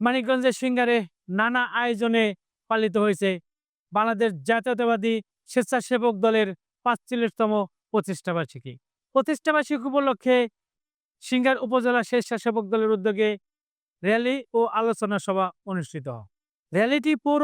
মানিকগঞ্জের সিঙ্গারে নানা আয়োজনে পালিত হয়েছে বাংলাদেশ জাতীয়তাবাদী স্বেচ্ছাসেবক দলের পাঁচচল্লিশতম প্রতিষ্ঠা বার্ষিকী প্রতিষ্ঠা বার্ষিকী উপলক্ষে সিঙ্গার উপজেলা স্বেচ্ছাসেবক দলের উদ্যোগে র্যালি ও আলোচনা সভা অনুষ্ঠিত র্যালিটি পৌর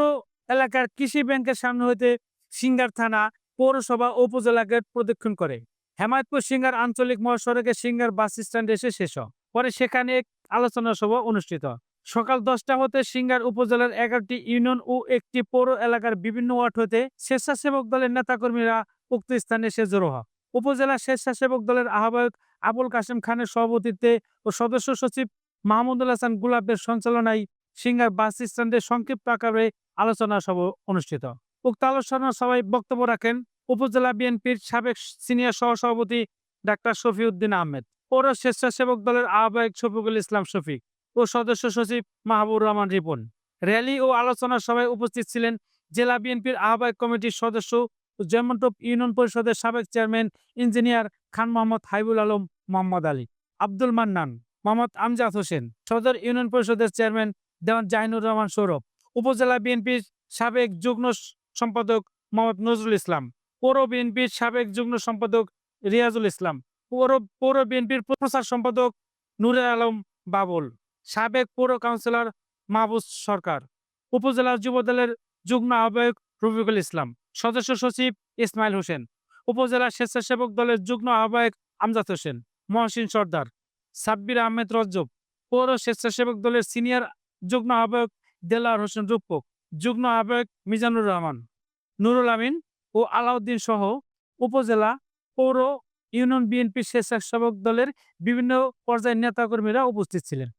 এলাকার কৃষি ব্যাংকের সামনে হইতে সিঙ্গার থানা পৌরসভা উপজেলা গেট প্রদক্ষিণ করে হেমায়তপুর সিঙ্গার আঞ্চলিক মহাসড়কে সিঙ্গার বাস স্ট্যান্ড এসে শেষ। পরে সেখানে এক আলোচনা সভা অনুষ্ঠিত। সকাল দশটা হতে সিঙ্গার উপজেলার এগারোটি ইউনিয়ন ও একটি পৌর এলাকার বিভিন্ন ওয়ার্ড হতে স্বেচ্ছাসেবক দলের নেতাকর্মীরা উক্ত স্থানে এসে জড়ো হয় উপজেলা স্বেচ্ছাসেবক দলের আহ্বায়ক আবুল কাশেম খানের সভাপতিত্বে ও সদস্য সচিব মাহমুদুল হাসান গুলাবের সঞ্চালনায় সিঙ্গার বাস স্ট্যান্ডে সংক্ষিপ্ত আকারে আলোচনা সভা অনুষ্ঠিত। উক্ত আলোচনা সভায় বক্তব্য রাখেন উপজেলা বিএনপির সাবেক সিনিয়র সহসভাপতি ডাক্তার শফিউদ্দিন আহমেদ। পৌর স্বেচ্ছাসেবক দলের আহ্বায়ক শফিকুল ইসলাম শফিক। ও সদস্য সচিব মাহবুর রহমান রিপন। র্যালি ও আলোচনা সভায় উপস্থিত ছিলেন জেলা বিএনপির আহ্বায়ক কমিটির সদস্য জয়মন্টপ ইউনিয়ন পরিষদের সাবেক chairman engineer Khan Mohammad Haibul Alam, Mohammad Ali, Abdul Mannan, Mohammad Amjad Hossain, Sadar union পরিষদের চেয়ারম্যান দেওয়ান জাহিনুর রহমান সৌরভ, উপজেলা বিএনপির সাবেক যুগ্ম সম্পাদক মোহাম্মদ নজরুল ইসলাম, পৌর বিএনপির সাবেক যুগ্ম সম্পাদক রিয়াজুল ইসলাম, পৌর পৌর বিএনপির প্রচার সম্পাদক নুরে আলম বাবুল। সাবেক পৌর কাউন্সিলর মাহবুজ সরকার উপজেলা যুবদলের যুগ্ম আহ্বায়ক রফিকুল ইসলাম, সদস্য সচিব ইসমাইল হোসেন, উপজেলা স্বেচ্ছাসেবক দলের যুগ্ম আহ্বায়ক আমজাদ হোসেন, মহসিন সর্দার, সাব্বির আহমেদ রজ্জব, পৌর স্বেচ্ছাসেবক দলের সিনিয়র যুগ্ম আহ্বায়ক দেলার হোসেন রূপক, যুগ্ম আহ্বায়ক মিজানুর রহমান, নুরুল আমিন ও আলাউদ্দিন সহ উপজেলা পৌর ইউনিয়ন বিএনপি স্বেচ্ছাসেবক দলের বিভিন্ন পর্যায়ের নেতাকর্মীরা উপস্থিত ছিলেন।